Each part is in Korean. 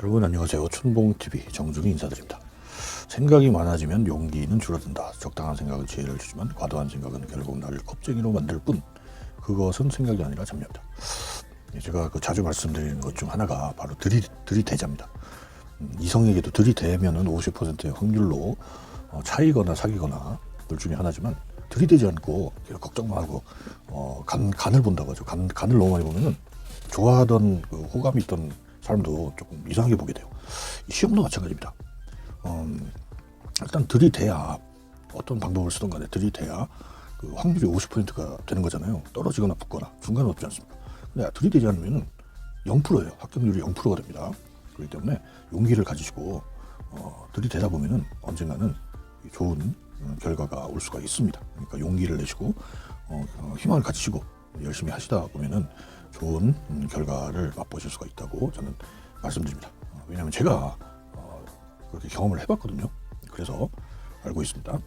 여러분 안녕하세요. 춘봉TV 정중히 인사드립니다. 생각이 많아지면 용기는 줄어든다. 적당한 생각은 지혜를 주지만 과도한 생각은 결국 나를 겁쟁이로 만들 뿐 그것은 생각이 아니라 잡념이다. 예, 제가 그 자주 말씀드리는 것 중 하나가 바로 들이, 들이대자입니다. 음, 이성에게도 들이대면은 50%의 확률로 어, 차이거나 사귀거나 둘 중에 하나지만 들이대지 않고 걱정만 하고 어, 간, 간을 본다고 하죠. 간, 간을 너무 많이 보면은 좋아하던 그 호감이 있던 사람도 조금 이상하게 보게 돼요. 이 시험도 마찬가지입니다. 음, 일단 들이대야 어떤 방법을 쓰던 간에 들이대야 그 확률이 50%가 되는 거잖아요. 떨어지거나 붙거나 중간은 없지 않습니까? 근데 들이대지 않으면 0%예요. 합격률이 0%가 됩니다. 그렇기 때문에 용기를 가지시고 어, 들이대다 보면은 언젠가는 좋은 음, 결과가 올 수가 있습니다. 그러니까 용기를 내시고 어, 어, 희망을 가지시고 열심히 하시다 보면은 좋은 음, 결과를 맛보실 수가 있다고 저는 말씀드립니다. 어, 왜냐하면 제가 어, 그렇게 경험을 해봤거든요. 그래서 알고 있습니다.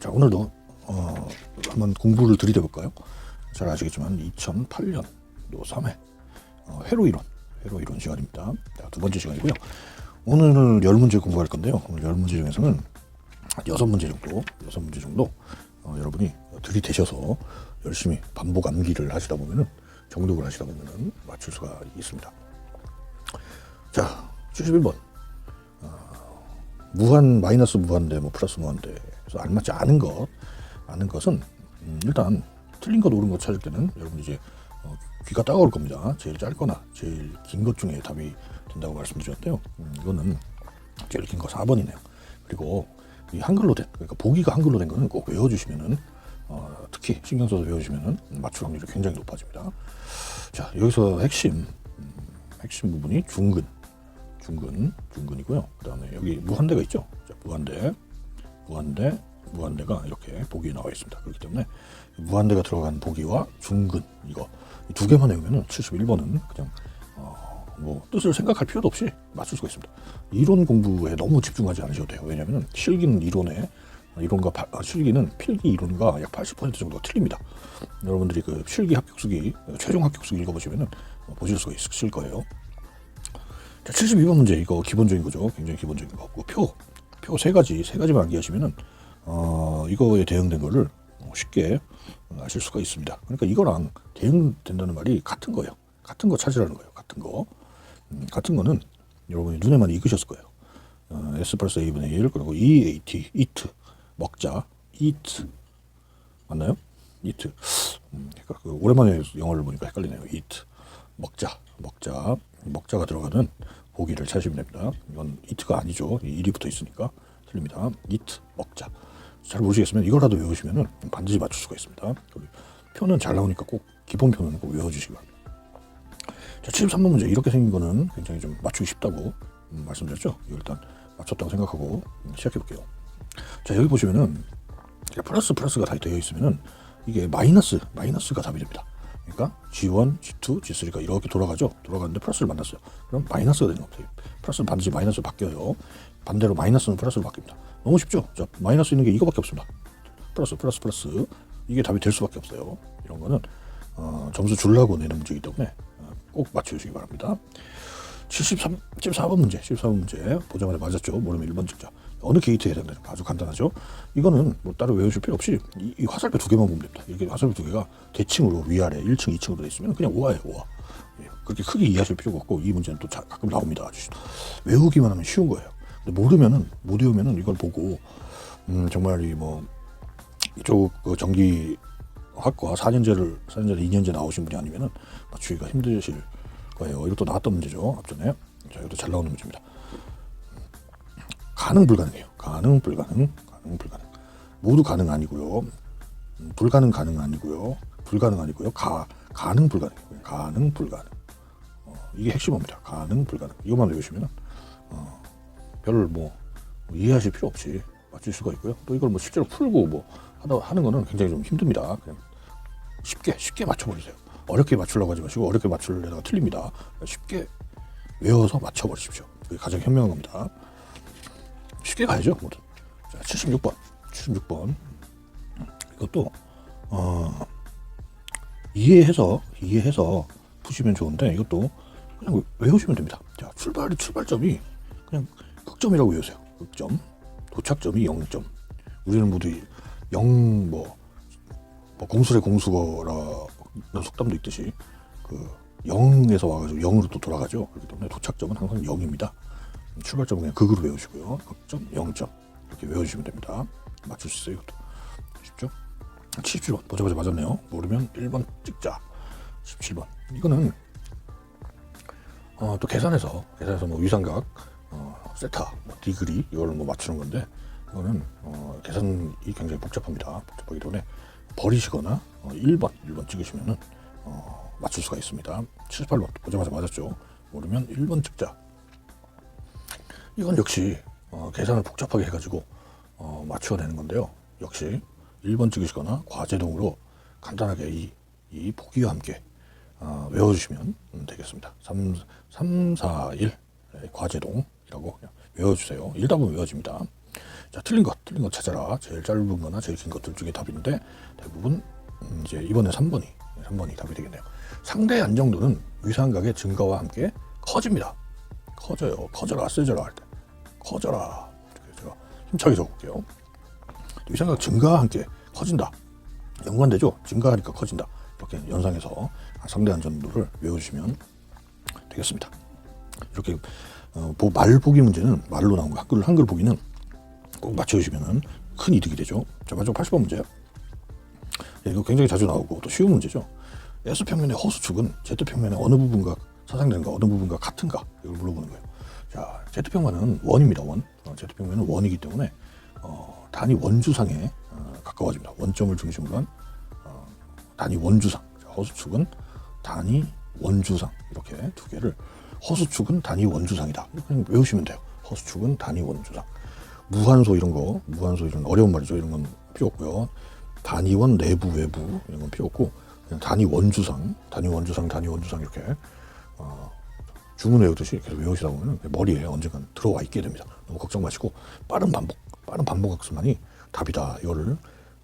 자 오늘도 어, 한번 공부를 들이대 볼까요? 잘 아시겠지만 2008년도 3회 어, 회로 이론 회로 이론 시간입니다. 자, 두 번째 시간이고요. 오늘 열 문제 공부할 건데요. 오늘 열 문제 중에서는 한 여섯 문제 정도 여섯 문제 정도 어, 여러분이 들이대셔서 열심히 반복 암기를 하시다 보면은 정독을 하시다 보면은 맞출 수가 있습니다. 자, 71번. 무한 마이너스 무한대 뭐 플러스 무한대 그래서 알맞지 않은 것 아는 것은 음, 일단 틀린 것 옳은 것 찾을 때는 여러분 이제 어, 귀가 따가울 겁니다 제일 짧거나 제일 긴 것 중에 답이 된다고 말씀드렸는데요 음, 이거는 제일 긴 거 4번이네요 그리고 이 한글로 된 그러니까 보기가 한글로 된 거는 꼭 외워주시면은 어, 특히 신경 써서 외우시면은 맞출 확률이 굉장히 높아집니다 자 여기서 핵심 음, 핵심 부분이 중근 중근, 중근이고요. 그 다음에 여기 무한대가 있죠. 자, 무한대, 무한대, 무한대가 이렇게 보기에 나와 있습니다. 그렇기 때문에 무한대가 들어간 보기와 중근 이거 이두 개만 외우면은 71번은 그냥 어, 뭐 뜻을 생각할 필요도 없이 맞출 수가 있습니다. 이론 공부에 너무 집중하지 않으셔도 돼요. 왜냐하면 실기는 이론에 이론과 바- 아, 실기는 필기 이론과 약 80% 정도가 틀립니다. 여러분들이 그 실기 합격수기 최종 합격수기 읽어보시면은 어, 보실 수가 있으실 거예요. 자, 72번 문제 이거 기본적인 거죠. 굉장히 기본적인 거고 표, 표 세 가지 세 가지만 암기하시면은 어, 이거에 대응된 거를 어, 쉽게 아실 수가 있습니다. 그러니까 이거랑 대응된다는 말이 같은 거예요. 같은 거 찾으라는 거예요. 같은 거. 음, 같은 거는 여러분이 눈에 많이 익으셨을 거예요. 어, S 플러스 A분의 1 그리고 EAT, eat 먹자, eat 맞나요? eat. 음, 그러니까 그 오랜만에 영어를 보니까 헷갈리네요. eat 먹자, 먹자, 먹자가 들어가는 보기를 찾으시면 됩니다. 이건 eat가 아니죠. 이 일이 붙어 있으니까 틀립니다. eat 먹자. 잘 모르시겠으면 이거라도 외우시면은 반드시 맞출 수가 있습니다. 표는 잘 나오니까 꼭 기본 표는 꼭 외워주시기 바랍니다. 자, 73번 문제 이렇게 생긴 거는 굉장히 좀 맞추기 쉽다고 음, 말씀드렸죠. 일단 맞췄다고 생각하고 음, 시작해 볼게요. 자 여기 보시면은 플러스 플러스가 다 되어 있으면은 이게 마이너스 마이너스가 답이 됩니다. 그러니까 G1, G2, G3가 이렇게 돌아가죠. 돌아가는데 플러스를 만났어요. 그럼 마이너스가 되는 겁니다. 플러스는 반드시 마이너스로 바뀌어요. 반대로 마이너스는 플러스로 바뀝니다. 너무 쉽죠? 자, 마이너스 있는 게 이거밖에 없습니다. 플러스 플러스 플러스 이게 답이 될 수밖에 없어요. 이런 거는 어, 점수 주려고 내는 문제이기 때문에 어, 꼭 맞춰주시기 바랍니다. 73, 74번 문제, 74번 문제 보자마자 맞았죠. 모르면 1번 증자. 어느 게이트에 해당되는 아주 간단하죠. 이거는 뭐 따로 외우실 필요 없이 이, 이 화살표 두 개만 보면 됩니다. 이렇게 화살표 두 개가 대칭으로 위아래 1층, 2층으로 돼 있으면 그냥 5화예요, 5화. 예, 그렇게 크게 이해하실 필요가 없고 이 문제는 또 자, 가끔 나옵니다. 아주 외우기만 하면 쉬운 거예요. 근데 모르면은 못 외우면은 이걸 보고 음, 정말 이 뭐 이쪽 그 전기 학과 4년제를 4년제 2년제 나오신 분이 아니면은 맞추기가 힘드실 거예요. 이것도 나왔던 문제죠. 앞전에. 자, 이것도 잘 나오는 문제입니다. 가능 불가능해요. 가능 불가능 가능 불가능 모두 가능 아니고요. 음, 불가능 가능 아니고요. 불가능 아니고요. 가 가능 불가능 가능 불가능 어, 이게 핵심입니다. 가능 불가능 이것만 외우시면 어, 별로 뭐 이해하실 필요 없이 맞출 수가 있고요. 또 이걸 뭐 실제로 풀고 뭐 하다 하는 거는 굉장히 좀 힘듭니다. 그냥 쉽게 쉽게 맞춰버리세요. 어렵게 맞추려고 하지 마시고 어렵게 맞추려다가 틀립니다. 쉽게 외워서 맞춰버리십시오. 그게 가장 현명한 겁니다. 쉽게 가야죠. 뭐든. 자, 76번. 76번. 이것도 어, 이해해서 이해해서 푸시면 좋은데 이것도 그냥 외우시면 됩니다. 자, 출발 출발점이 그냥 극점이라고 외우세요. 극점. 도착점이 0점. 우리는 모두 0, 뭐, 뭐 공술의 공수거라 는 속담도 있듯이 그 0에서 와가지고 0으로 또 돌아가죠. 그렇기 때문에 도착점은 항상 0입니다. 출발점은 그냥 극으로 외우시고요. 극점, 0점. 이렇게 외워주시면 됩니다. 맞출 수 있어요, 이것도. 쉽죠? 17번. 보자마자 맞았네요. 모르면 1번 찍자. 17번. 이거는 어, 또 계산해서 계산해서 뭐 위상각, 어, 세타, 뭐 디그리 이걸 뭐 맞추는 건데 이거는 어, 계산이 굉장히 복잡합니다. 복잡하기 때문에 버리시거나 어, 1번, 1번 찍으시면은 어, 맞출 수가 있습니다. 78번 보자마자 맞았죠. 모르면 1번 찍자. 이건 역시 어, 계산을 복잡하게 해가지고 어, 맞춰내는 건데요. 역시 1번 찍으시거나 과제동으로 간단하게 이, 이 보기와 함께 어, 외워주시면 음, 되겠습니다. 3, 3, 4, 1 네, 과제동이라고 외워주세요. 일답은 외워집니다. 자, 틀린 것, 틀린 것 찾아라. 제일 짧은 거나 제일 긴 것들 중에 답인데 대부분 음, 이제 이번에 3번이 3번이 답이 되겠네요. 상대 안정도는 위상각의 증가와 함께 커집니다. 커져요. 커져라, 세져라 할 때. 커져라. 이렇게 제가 힘차게 적을게요. 위상각 증가와 함께 커진다. 연관되죠? 증가하니까 커진다. 이렇게 연상해서 상대 안전도를 외워주시면 되겠습니다. 이렇게 어, 보- 말 보기 문제는 말로 나온 거 한글 한글 보기는 꼭 맞춰주시면 큰 이득이 되죠. 자 마지막 80번 문제요. 예, 이거 굉장히 자주 나오고 또 쉬운 문제죠. S 평면의 허수 축은 Z 평면의 어느 부분과 사상되는가 어느 부분과 같은가 이걸 물어보는 거예요. 자 Z 평면은 원입니다. 원. 어, Z 평면은 원이기 때문에 어, 단위 원주상에 어, 가까워집니다. 원점을 중심으로 한 어, 단위 원주상. 자, 허수축은 단위 원주상 이렇게 두 개를 허수축은 단위 원주상이다. 그냥 외우시면 돼요. 허수축은 단위 원주상. 무한소 이런 거, 무한소 이런 어려운 말이죠. 이런 건 필요 없고요. 단위원 내부 외부 이런 건 필요 없고 그냥 단위 원주상, 단위 원주상, 단위 원주상 이렇게 어, 주문 외우듯이 계속 외우시다 보면 머리에 언젠간 들어와 있게 됩니다. 너무 걱정 마시고 빠른 반복, 빠른 반복 학습만이 답이다. 이거를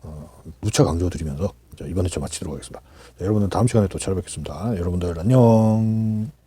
어, 무차 강조드리면서 자, 이번 회차 마치도록 하겠습니다. 자, 여러분들 다음 시간에 또 찾아뵙겠습니다. 여러분들 안녕.